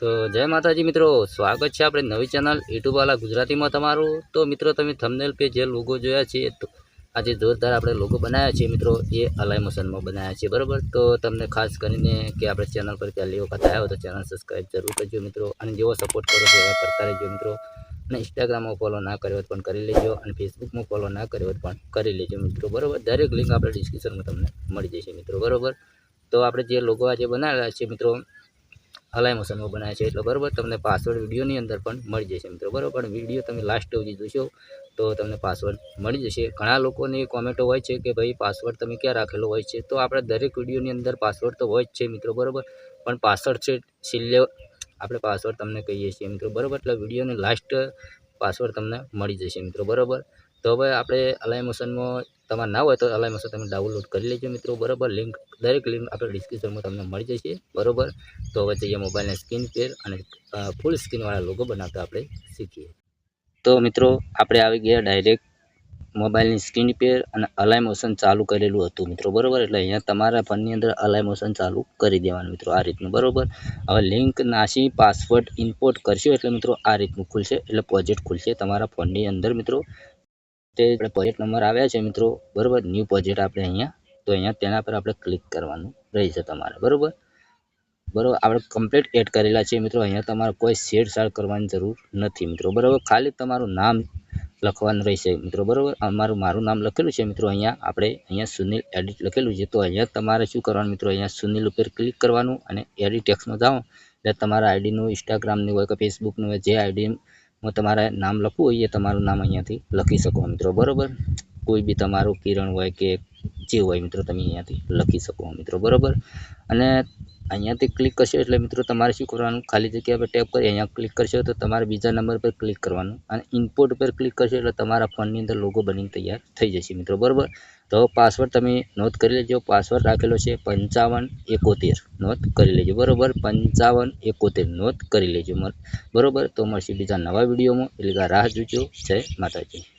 તો જય માતાજી મિત્રો, સ્વાગત છે આપણે નવી ચેનલ યુટ્યુબ વાલા ગુજરાતીમાં તમારું. તો મિત્રો, તમે થમનેલ પે જે લોગો જોયા છે, તો આજે જોરદાર આપણે લોગો બનાવ્યા છે મિત્રો, એ અલાઈ મોશનમાં બનાવ્યા છે, બરાબર? તો તમને ખાસ કરીને કે આપણે ચેનલ પર પહેલી વખત આવ્યો તો ચેનલ સબસ્ક્રાઈબ જરૂર કરજો મિત્રો, અને જેવો સપોર્ટ કરો છો એવા કરતા રહેજો મિત્રો. અને ઇન્સ્ટાગ્રામમાં ફોલો ના કર્યો હોત પણ કરી લેજો, અને ફેસબુકમાં ફોલો ના કર્યો હોત પણ કરી લેજો મિત્રો, બરાબર? દરેક લિંક આપણે ડિસ્ક્રિપ્શનમાં તમને મળી જશે મિત્રો, બરાબર? તો આપણે જે લોગો આજે બનાવેલા છે મિત્રો અલાઈ મોશનમાં બનાવે છે એટલે બરાબર તમને પાસવર્ડ વિડીયોની અંદર પણ મળી જશે મિત્રો. બરાબર? પણ વીડિયો તમે લાસ્ટ સુધી જોશો તો તમને પાસવર્ડ મળી જશે. ઘણા લોકોની કોમેન્ટો હોય છે કે ભાઈ પાસવર્ડ તમે ક્યાં રાખેલો હોય છે? તો આપણે દરેક વિડીયોની અંદર પાસવર્ડ તો હોય જ છે મિત્રો, બરાબર? પણ પાસવર્ડ છે છેલ્લે આપણે પાસવર્ડ તમને કહીએ છીએ મિત્રો, બરાબર? એટલે વિડીયોની લાસ્ટ પાસવર્ડ તમને મળી જશે મિત્રો, બરાબર? તો હવે આપણે અલાઈ મોશનમાં તમારે ના હોય તો અલાઈ મોશન તમે ડાઉનલોડ કરી લેજો મિત્રો, બરાબર? લિંક દરેક લિંક આપણે ડિસ્ક્રિપ્શનમાં તમને મળી જશે, બરાબર? તો હવે જઈએ મોબાઈલને સ્ક્રીન પેર અને ફૂલ સ્ક્રીનવાળા લોગો બનાવતા આપણે શીખીએ. તો મિત્રો, આપણે આવી ગયા ડાયરેક્ટ મોબાઈલની સ્ક્રીન પેર અને અલાઈ મોશન ચાલુ કરેલું હતું મિત્રો, બરાબર? એટલે અહીંયા તમારા ફોનની અંદર અલાઈ મોશન ચાલુ કરી દેવાનું મિત્રો, આ રીતનું, બરાબર? હવે લિંક નાસી પાસવર્ડ ઇમ્પોર્ટ કરશો એટલે મિત્રો આ રીતનું ખુલશે, એટલે પ્રોજેક્ટ ખુલશે તમારા ફોનની અંદર મિત્રો. તે પ્રોજેક્ટ નંબર આવ્યા છે મિત્રો, બરાબર? ન્યૂ પ્રોજેક્ટ આપણે અહીંયા. તો અહીંયા તેના પર આપણે ક્લિક કરવાનું રહેશે તમારે, બરાબર? બરાબર? આપણે કમ્પ્લીટ એડ કરેલા છે મિત્રો, અહીંયા તમારે કોઈ છેડછાડ કરવાની જરૂર નથી મિત્રો, બરાબર? ખાલી તમારું નામ લખવાનું રહેશે મિત્રો, બરાબર? અમારું, મારું નામ લખેલું છે મિત્રો, અહીંયા આપણે, અહીંયા સુનિલ એડિટ લખેલું છે. તો અહીંયા તમારે શું કરવાનું મિત્રો, અહીંયા સુનિલ ઉપર ક્લિક કરવાનું અને એડિટ ટેક્સમાં જાઓ. એટલે તમારા આઈડીનું ઇન્સ્ટાગ્રામનું હોય કે ફેસબુકનું હોય, જે આઈડીમાં તમારે નામ લખવું હોય એ તમારું નામ અહીંયાથી લખી શકો મિત્રો, બરાબર? કોઈ બી તમારું કિરણ હોય કે જે હોય મિત્રો, તમે અહીંયાથી લખી શકો મિત્રો, બરાબર? અને અહીંયાથી ક્લિક કરશો એટલે મિત્રો તમારે શું કરવાનું? ખાલી જગ્યા પર ટેપ કરી અહીંયા ક્લિક કરશો તો તમારે બીજા નંબર પર ક્લિક કરવાનું અને ઇમ્પોર્ટ પર ક્લિક કરશો એટલે તમારા ફોનની અંદર લોગો બનીને તૈયાર થઈ જશે મિત્રો, બરાબર? તો પાસવર્ડ તમે નોંધ કરી લેજો પાસવર્ડ રાખેલો છે પંચાવન એકોતેર, નોંધ કરી લેજો, બરાબર? પંચાવન એકોતેર, નોંધ કરી લેજો, બરાબર? તો મળશે બીજા નવા વિડીયોમાં. એટલે કે રાહ જોજો. જય માતાજી.